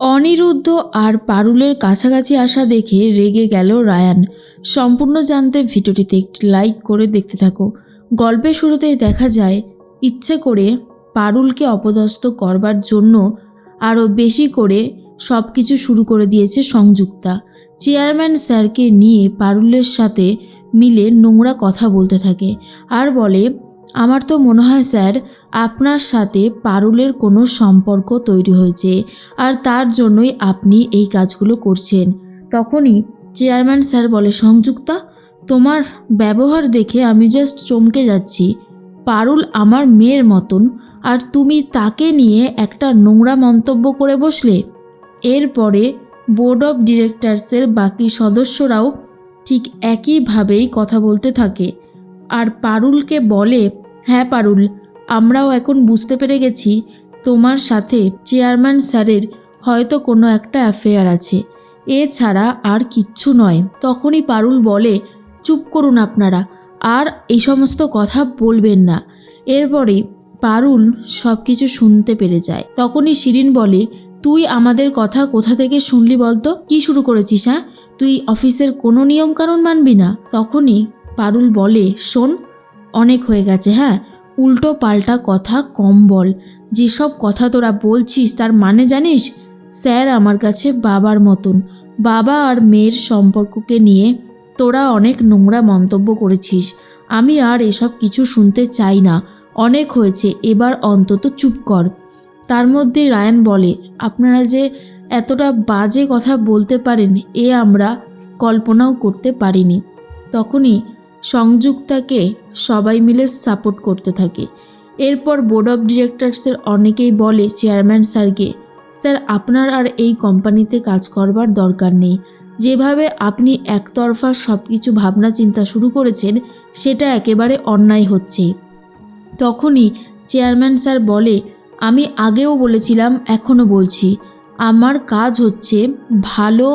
অনিরুদ্ধ আর পারুলের কাছাকাছি আসা দেখে রেগে গেল রায়ান। সম্পূর্ণ জানতে ভিডিওটিতে একটি লাইক করে দেখতে থাকো। গল্পের শুরুতেই দেখা যায়, ইচ্ছে করে পারুলকে অপদস্থ করবার জন্য আরও বেশি করে সব কিছু শুরু করে দিয়েছে সংযুক্তা। চেয়ারম্যান স্যারকে নিয়ে পারুলের সাথে মিলে নোংরা কথা বলতে থাকে। আর বলে, আমার তো মনে হয় স্যার আপনার সাথে পারুলের কোনো সম্পর্ক তৈরি হয়েছে আর তার জন্যই আপনি এই কাজগুলো করছেন। তখনই চেয়ারম্যান স্যার বলে, সংযুক্তা, তোমার ব্যবহার দেখে আমি জাস্ট চমকে যাচ্ছি। পারুল আমার মেয়ের মতন, আর তুমি তাকে নিয়ে একটা নোংরা মন্তব্য করে বসলে? এরপরে বোর্ড অফ ডিরেক্টরসের বাকি সদস্যরাও ঠিক একইভাবেই কথা বলতে থাকে। আর পারুলকে বলে হ্যাঁ পারুল আমরাও এখন বুঝতে পেরে গেছি তোমার সাথে চেয়ারম্যান স্যারের হয়তো কোনো একটা অ্যাফেয়ার আছে। এছাড়া আর কিচ্ছু নয়। তখনই পারুল বলে, চুপ করুন আপনারা, আর এই সমস্ত কথা বলবেন না। এরপরে পারুল সব কিছু শুনতে পেরে যায়। তখনই শিরিন বলে, তুই আমাদের কথা কোথা থেকে শুনলি বলতো? কি শুরু করেছিস হ্যাঁ? তুই অফিসের কোনো নিয়মকানুন মানবি না? তখনই পারুল বলে, শোন, অনেক হয়ে গেছে হ্যাঁ? উল্টো পাল্টা কথা কম বল। যেসব কথা তোরা বলছিস, তার মানে জানিস? স্যার আমার কাছে বাবার মতন। বাবা আর মেয়ের সম্পর্ককে নিয়ে তোরা অনেক নোংরা মন্তব্য করেছিস। আমি আর এসব কিছু শুনতে চাই না। অনেক হয়েছে, এবার অন্তত চুপ কর। তার মধ্যে রায়ান বলে, আপনারা যে এতটা বাজে কথা বলতে পারেন, এ আমরা কল্পনাও করতে পারিনি। তখনই সংযুক্তাকে সবাই মিলে সাপোর্ট করতে থাকে। এরপর বোর্ড অফ ডিরেক্টরসের অনেকেই বলে, চেয়ারম্যান স্যারকে, স্যার, আপনার আর এই কোম্পানিতে কাজ করবার দরকার নেই। যেভাবে আপনি একতরফা সব কিছু ভাবনা চিন্তা শুরু করেছেন, সেটা একেবারে অন্যায় হচ্ছে। তখনই চেয়ারম্যান স্যার বলে, আমি আগেও বলেছিলাম, এখনও বলছি। আমার কাজ হচ্ছে ভালো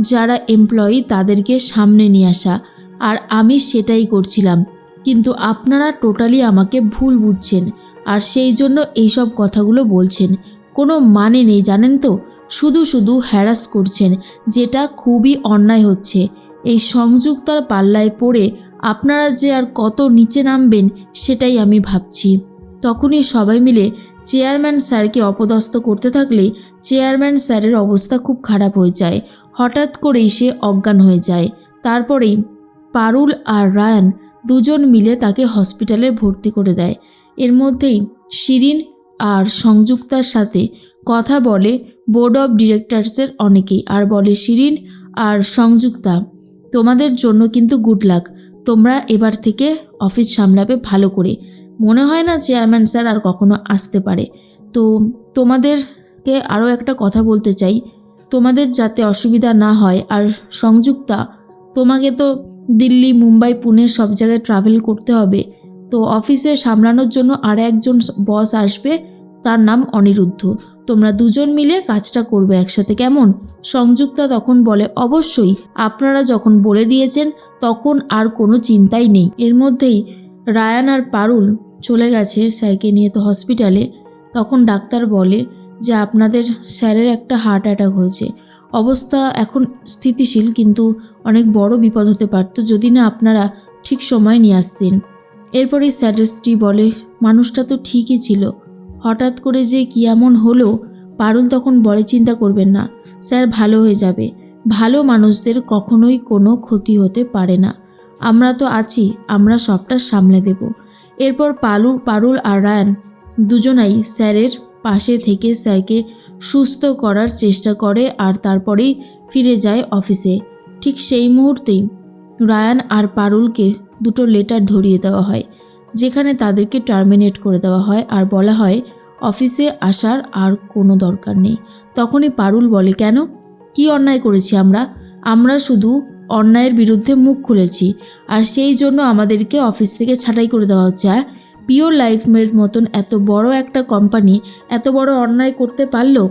যারা এমপ্লয়ি তাদেরকে সামনে নিয়ে আসা, আর আমি সেটাই করছিলাম। কিন্তু আপনারা টোটালি আমাকে ভুল বুঝছেন। আর সেই জন্য এইসব কথাগুলো বলছেন। কোনো মানে নেই, জানেন তো? শুধু শুধু হ্যারাস করছেন, যেটা খুবই অন্যায় হচ্ছে। এই সংযুক্তার পাল্লায় পড়ে আপনারা যে আর কত নিচে নামবেন, সেটাই আমি ভাবছি। তখনই সবাই মিলে চেয়ারম্যান স্যারকে অপদস্থ করতে থাকলে চেয়ারম্যান স্যারের অবস্থা খুব খারাপ হয়ে যায়। হঠাৎ করেই সে অজ্ঞান হয়ে যায়। তারপরেই পারুল আর রায়ান দুজন মিলে তাকে হসপিটালে ভর্তি করে দেয়। এর মধ্যেই শিরিন আর সংযুক্তার সাথে কথা বলে বোর্ড অফ ডিরেক্টরসের অনেকেই আর বলে, শিরিন আর সংযুক্তা, তোমাদের জন্য কিন্তু গুড লাক। তোমরা এবার থেকে অফিস সামলাবে ভালো করে। মনে হয় না চেয়ারম্যান স্যার আর কখনো আসতে পারে। তো তোমাদেরকে আরও একটা কথা বলতে চাই। তোমাদের যাতে অসুবিধা না হয় আর সংযুক্তা, তোমাকে তো দিল্লি, মুম্বাই, পুনে সব জায়গায় ট্রাভেল করতে হবে। তো অফিসে সামলানোর জন্য আর একজন বস আসবে, তার নাম অনিরুদ্ধ। তোমরা দুজন মিলে কাজটা করবে একসাথে, কেমন? সংযুক্তা তখন বলে, অবশ্যই। আপনারা যখন বলে দিয়েছেন, তখন আর কোনো চিন্তাই নেই। এর মধ্যেই রায়ান আর পারুল চলে গেছে স্যারকে নিয়ে তো হসপিটালে তখন ডাক্তার বলে যে, আপনাদের স্যারের একটা হার্ট অ্যাটাক হয়েছে। অবস্থা এখন স্থিতিশীল, কিন্তু অনেক বড় বিপদ হতে পারত যদি না আপনারা ঠিক সময় নিয়ে আসতেন। এরপরে স্ত্রী বলে, মানুষটা তো ঠিকই ছিল। হঠাৎ করে যে কি এমন হলো, পারুল তখন বলে চিন্তা করবেন না। স্যার, ভালো হয়ে যাবে। ভালো মানুষদের কখনোই কোনো ক্ষতি হতে পারে না। আমরা তো আছি, আমরা সবটা সামলে দেব। এরপর পালু, পারুল আর রায়ান দুজনাই স্যারের পাশে থেকে স্যারকে সুস্থ করার চেষ্টা করে আর তারপরেই ফিরে যায় অফিসে। ঠিক সেই মুহূর্তেই রায়ান আর পারুলকে দুটো লেটার ধরিয়ে দেওয়া হয়, যেখানে তাদেরকে টার্মিনেট করে দেওয়া হয় আর বলা হয়, অফিসে আসার আর কোনো দরকার নেই। তখনই পারুল বলে, কেন? কি অন্যায় করেছি আমরা? আমরা শুধু অন্যায়ের বিরুদ্ধে মুখ খুলেছি, আর সেই জন্য আমাদেরকে অফিস থেকে ছাঁটাই করে দেওয়া হচ্ছে হ্যাঁ? পিওর লাইফমের মতন এত বড় একটা কোম্পানি এত বড় অন্যায় করতে পারল?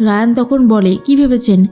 রায়ান তখন বলে, কি ভেবেছেন?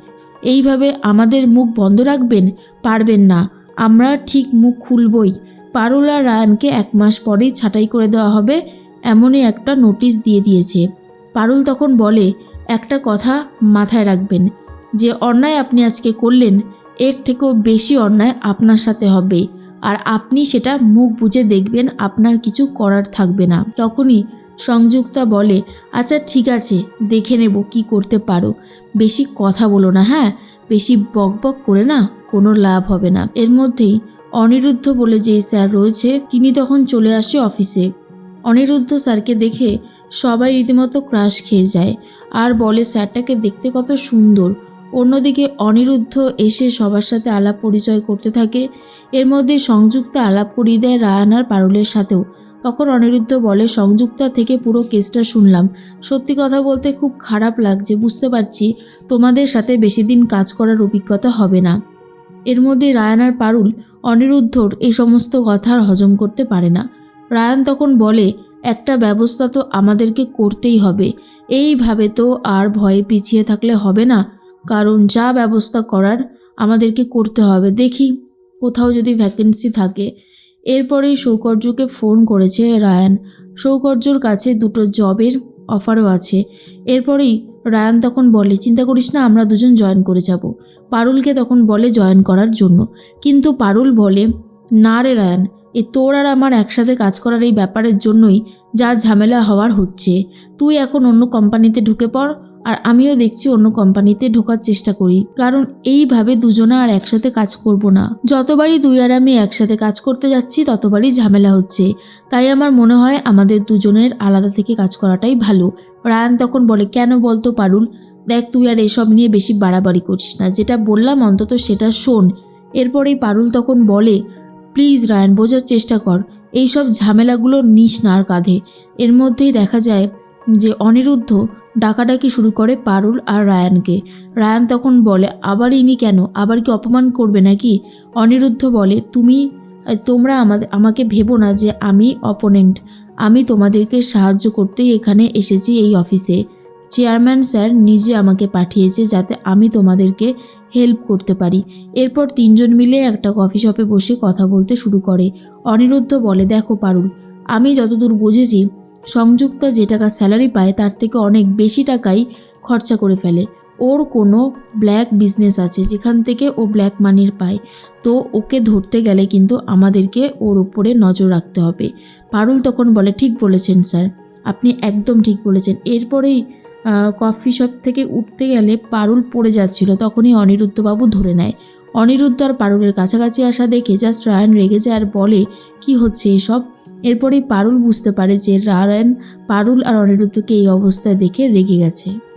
এইভাবে আমাদের মুখ বন্ধ রাখবেন? পারবেন না। আমরা ঠিক মুখ খুলবই। পারুল রায়ানকে এক মাস পরেই ছাঁটাই করে দেওয়া হবে, এমনই একটা নোটিশ দিয়ে দিয়েছে। পারুল তখন বলে, একটা কথা মাথায় রাখবেন। যে অন্যায় আপনি আজকে করলেন, এর থেকেও বেশি অন্যায় আপনার সাথে হবে। আর আপনি সেটা মুখ বুজে দেখবেন, আপনার কিছু করার থাকবে না। তখনই সংযুক্তা বলে আচ্ছা ঠিক আছে, দেখে নেব কি করতে পারো। বেশি কথা বলো না হ্যাঁ? বেশি বক বক করে না, কোনো লাভ হবে না। এর মধ্যেই অনিরুদ্ধ বলে, যে স্যার রয়েছে, তিনি তখন চলে আসে অফিসে। অনিরুদ্ধ স্যারকে দেখে সবাই রীতিমতো ক্রাশ খেয়ে যায়। আর বলে, স্যারটাকে দেখতে কত সুন্দর। অন্যদিকে অনিরুদ্ধ এসে সবার সাথে আলাপ পরিচয় করতে থাকে। এর মধ্যে সংযুক্তা আলাপ করিয়ে দেয় রায়ান আর পারুলের সাথেও। তখন অনিরুদ্ধ বলে, সংযুক্তা থেকে পুরো কেসটা শুনলাম। সত্যি কথা বলতে খুব খারাপ লাগছে, বুঝতে পারছি। তোমাদের সাথে বেশি দিন কাজ করার অভিজ্ঞতা হবে না। এর মধ্যে রায়ান আর পারুল অনিরুদ্ধর এই সমস্ত কথা আর হজম করতে পারে না। রায়ান তখন বলে, একটা ব্যবস্থা তো আমাদেরকে করতেই হবে। এইভাবে তো আর ভয়ে পিছিয়ে থাকলে হবে না। কারণ যা ব্যবস্থা করার আমাদেরকে করতে হবে। দেখি কোথাও যদি ভ্যাকেন্সি থাকে। এরপরেই সৌকর্যকে ফোন করেছে রায়ান। সৌকর্যর কাছে দুটো জবের অফারও আছে। এরপরেই রায়ান তখন বলে, চিন্তা করিস না, আমরা দুজন জয়েন করে যাব। পারুলকে তখন বলে জয়েন করার জন্য। কিন্তু পারুল বলে, না রে রায়ান, এ তোর আর আমার একসাথে কাজ করার এই ব্যাপারের জন্যই যা ঝামেলা হওয়ার হচ্ছে। তুই এখন অন্য কোম্পানিতে ঢুকে পড় আর আমিও দেখছি অন্য কোম্পানিতে ঢোকার চেষ্টা করি। কারণ এইভাবে দুজনে আর একসাথে কাজ করব না। যতবারই দুই আর আমি একসাথে কাজ করতে যাচ্ছি, ততবারই ঝামেলা হচ্ছে। তাই আমার মনে হয় আমাদের দুজনের আলাদা থেকে কাজ করাটাই ভালো। রায়ান তখন বলে, কেন বলতো পারুল? দেখ তুই আর এসব নিয়ে বেশি বাড়াবাড়ি করিস না। যেটা বললাম অন্তত সেটা শোন। এরপরেই পারুল তখন বলে, প্লিজ রায়ান, বোঝার চেষ্টা কর। এইসব ঝামেলাগুলো নিস না আর কাঁধে। এর মধ্যেই দেখা যায় যে অনিরুদ্ধ ডাকাডাকি শুরু করে পারুল আর রায়ানকে। রায়ান তখন বলে, আবার ইনি কেন? আবার কি অপমান করবে নাকি? অনিরুদ্ধ বলে, তুমি, তোমরা আমাদের আমাকে ভেবো না যে আমি অপোনেন্ট। আমি তোমাদেরকে সাহায্য করতেই এখানে এসেছি এই অফিসে। চেয়ারম্যান স্যার নিজে আমাকে পাঠিয়েছে যাতে আমি তোমাদেরকে হেল্প করতে পারি। এরপর তিনজন মিলে একটা কফি শপে বসে কথা বলতে শুরু করে। অনিরুদ্ধ বলে, দেখো পারুল, আমি যতদূর বুঝেছি সংযুক্তা যে টাকা স্যালারি পায় তার থেকে অনেক বেশি টাকাই খরচা করে ফেলে। ওর কোনো ব্ল্যাক বিজনেস আছে যেখান থেকে ও ব্ল্যাক মানির পায়। তো ওকে ধরতে গেলে কিন্তু আমাদেরকে ওর উপরে নজর রাখতে হবে। পারুল তখন বলে, ঠিক বলেছেন, স্যার। আপনি একদম ঠিক বলেছেন। এরপরেই কফি শপ থেকে উঠতে গেলে পারুল পড়ে যাচ্ছিল। তখনই অনিরুদ্ধবাবু ধরে নেয়। অনিরুদ্ধ আর পারুলের কাছাকাছি আসা দেখে জাস্ট রায়ন রেগে যায় আর বলে, কি হচ্ছে এসব? এরপরেই পারুল বুঝতে পারে যে রায়ন পারুল আর অনিরুদ্ধকে এই অবস্থায় দেখে রেগে গেছে।